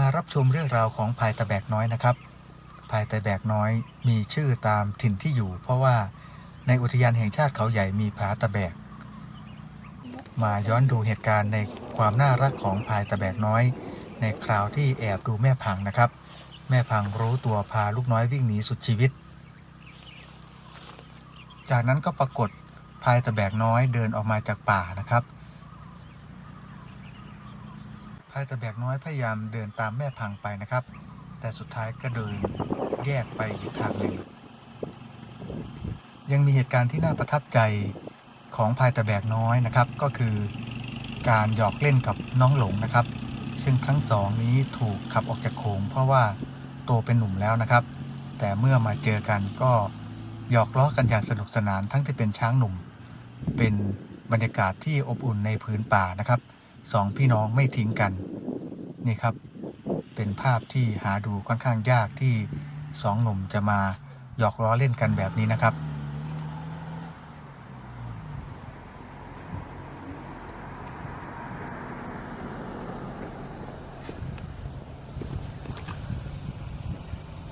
มารับชมเรื่องราวของพายตะแบกน้อยนะครับพายตะแบกน้อยมีชื่อตามถิ่นที่อยู่ เพราะว่าในอุทยานแห่งชาติเขาใหญ่มีผาตะแบก มาย้อนดูเหตุการณ์ในความน่ารักของพายตะแบกน้อย ในคราวที่แอบดูแม่พังนะครับ แม่พังรู้ตัวพาลูกน้อยวิ่งหนีสุดชีวิต จากนั้นก็ปรากฏพายตะแบกน้อยเดินออกมาจากป่านะครับ พายตะแบกน้อยพยายามเดินตามแม่พังไปนะครับ แต่สุดท้ายก็เดินแยกไปอีกทางหนึ่ง ยังมีเหตุการณ์ที่น่าประทับใจของพายตะแบกน้อยนะครับ ก็คือการหยอกเล่นกับน้องหลงนะครับ ซึ่งทั้งสองนี้ถูกขับออกจากโขงเพราะว่าโตเป็นหนุ่มแล้วนะครับ แต่เมื่อมาเจอกันก็หยอกล้อกันอย่างสนุกสนานทั้งที่เป็นช้างหนุ่ม เป็นบรรยากาศที่อบอุ่นในพื้นป่านะครับ สองพี่น้องไม่ทิ้งกัน นี่ครับ เป็นภาพที่หาดูค่อนข้างยากที่สองหนุ่มจะมาหยอกล้อเล่นกันแบบนี้นะครับ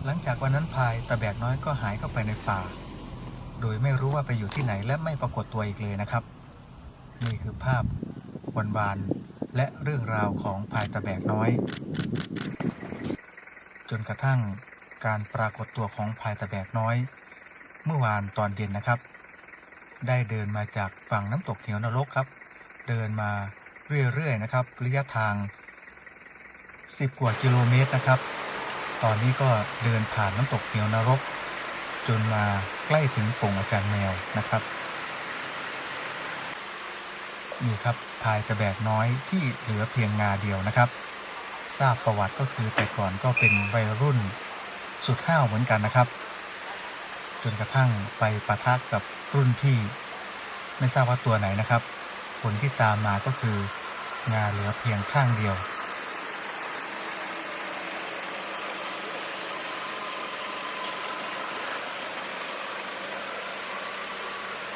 หลังจากวันนั้นพายตะแบกน้อยก็หายเข้าไปในป่า โดยไม่รู้ว่าไปอยู่ที่ไหนและไม่ปรากฏตัวอีกเลยนะครับ นี่คือภาพวันวาน และเรื่องราวของพายตะแบกน้อย จนกระทั่งการปรากฏตัวของพายตะแบกน้อย เมื่อวานตอนเย็นนะครับ ได้เดินมาจากฝั่งน้ำตกเหวนรกครับ เดินมาเรื่อยๆนะครับระยะทาง 10 กว่ากิโลเมตรนะครับ ตอนนี้ก็เดินผ่านน้ำตกเหวนรก จนมาใกล้ถึงโป่งอาจารย์แมวนะครับ นี่ครับพายกระแบกน้อยที่เหลือเพียงงาเดียวนะครับ ทราบประวัติก็คือแต่ก่อนก็เป็นวัยรุ่นสุดห้าวเหมือนกันนะครับ จนกระทั่งไปปะทะกับรุ่นพี่ ไม่ทราบว่าตัวไหนนะครับ ผลที่ตามมาก็คืองาเหลือเพียงข้างเดียว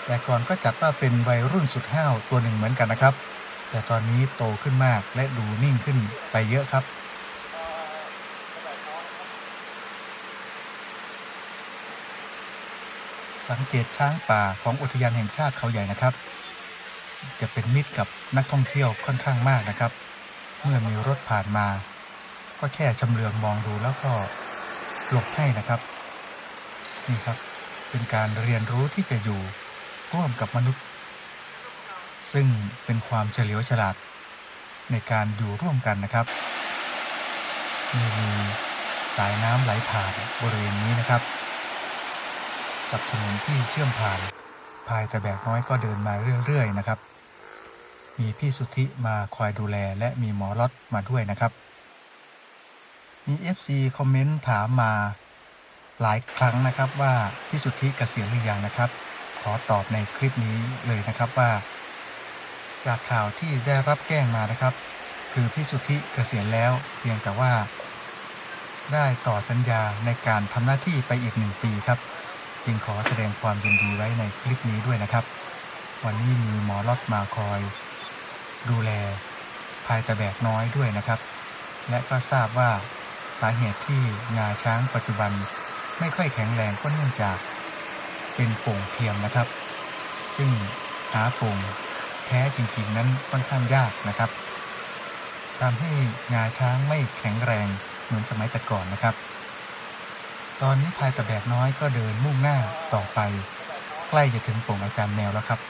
แต่ก่อนก็จัดว่าเป็นวัยรุ่นสุดห้าวตัวหนึ่งเหมือนกันนะครับ แต่ตอนนี้โตขึ้นมากและดูนิ่งขึ้นไปเยอะครับสังเกตช้างป่าของอุทยานแห่งชาติเขาใหญ่นะครับ จะเป็นมิตรกับนักท่องเที่ยวค่อนข้างมากนะครับ เมื่อมีรถผ่านมา ก็แค่ชำเลืองมองดูแล้วก็หลบให้นะครับ นี่ครับ เป็นการเรียนรู้ที่จะอยู่ ร่วมกับมนุษย์ ซึ่งเป็นความเฉลียวฉลาดในการอยู่ร่วมกันนะครับ มีสายน้ำไหลผ่านบริเวณนี้นะครับ กับถนนที่เชื่อมผ่านพายแต่แบกน้อยก็เดินมาเรื่อยๆนะครับ มีพี่สุทธิมาคอยดูแลและมีหมอล็อตมาด้วยนะครับ มี FC คอมเมนต์ถามมาหลายครั้งนะครับว่าพี่สุทธิเกษียณหรือยังนะครับ อตอบในคลิปนี้เลยนะครับว่า จากข่าวที่ได้รับแจ้งมานะครับ คือพี่สุทธิเกษียณแล้วเพียงแต่ว่า ได้ต่อสัญญาในการทำหน้าที่ไปอีกหนึ่งปีครับ จึงขอแสดงความยินดีไว้ในคลิปนี้ด้วยนะครับ วันนี้มีหมอล็อตมาคอย ดูแลภายตะแบกน้อยด้วยนะครับ และก็ทราบว่าสาเหตุที่งาช้างปัจจุบันไม่ค่อยแข็งแรงก็เนื่องจาก เป็นโป่งเทียมนะครับ ซึ่งหาโป่งแท้จริงๆนั้นค่อนข้างยากนะครับทำให้งาช้างไม่แข็งแรงเหมือนสมัยแต่ก่อนนะครับ ตอนนี้พายตะแบกน้อยก็เดินมุ่งหน้าต่อไป ใกล้จะถึงโป่งอาจารย์แมวแล้วครับ